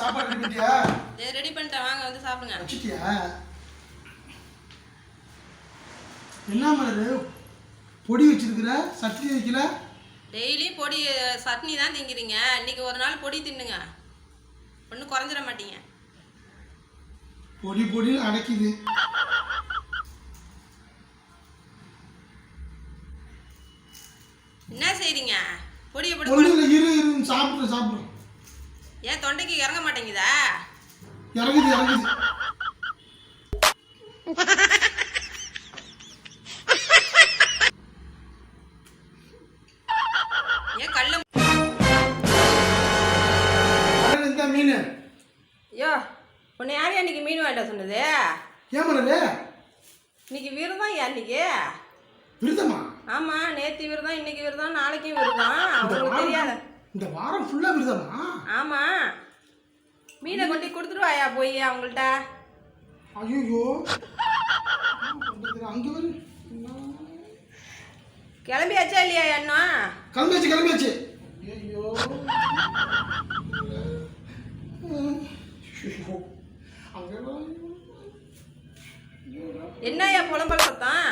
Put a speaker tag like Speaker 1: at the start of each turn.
Speaker 1: சாப்பாடு ரெடி பண்ணிட்டியா
Speaker 2: ரெடி பண்ணிட்டேன். வாங்க வந்து சாப்பிடுங்க.
Speaker 1: வச்சிட்டியா? என்ன மலரு? பொடி வச்சிருக்கிற? சட்னி வைக்கல
Speaker 2: டெய்லி பொடி சட்னி தான் திங்கிறீங்க. இன்னைக்கு ஒரு நாள் பொடி தின்னுங்க. ஒன்றும் குறைஞ்சிட மாட்டீங்க.
Speaker 1: பொடி பொடின்னு அடைக்குது.
Speaker 2: என்ன செய்றீங்க? பொடி
Speaker 1: ஒன்றும் இல்லை இரு இரு சாப்பிட்றேன் சாப்பிட்றேன்
Speaker 2: ஏன் தொண்டைக்கு இறங்க மாட்டேங்குதா?
Speaker 1: இறங்குது இறங்குது.
Speaker 2: ஏன் கல்ல
Speaker 1: மலர் இந்த மீன்.
Speaker 2: ஐயோ உன்னை யார் அன்னைக்கு மீன் வாங்கிட்ட சொன்னது?
Speaker 1: ஏன்
Speaker 2: இன்னைக்கு விரதம் ஏன் அன்னைக்கு
Speaker 1: விருதமா?
Speaker 2: நேற்று விரதம் இன்னைக்கு விரதம் நாளைக்கும் விரதம்.
Speaker 1: இந்த
Speaker 2: அவங்களுக்கு தெரியாத
Speaker 1: இந்த வாரம் ஃபுல்லாக விருதமா?
Speaker 2: ஆமாம் மீனை கொண்டு கொடுத்துட்டு வாயா போய் அவங்கள்ட்ட?
Speaker 1: ஐயோ அங்கே வரு
Speaker 2: கிளம்பியாச்சா இல்லையா அண்ணா?
Speaker 1: கிளம்பியாச்சு கிளம்பியாச்சு. ஐயோ அங்கே
Speaker 2: என்னய்யா புலம்பல் சத்தம்?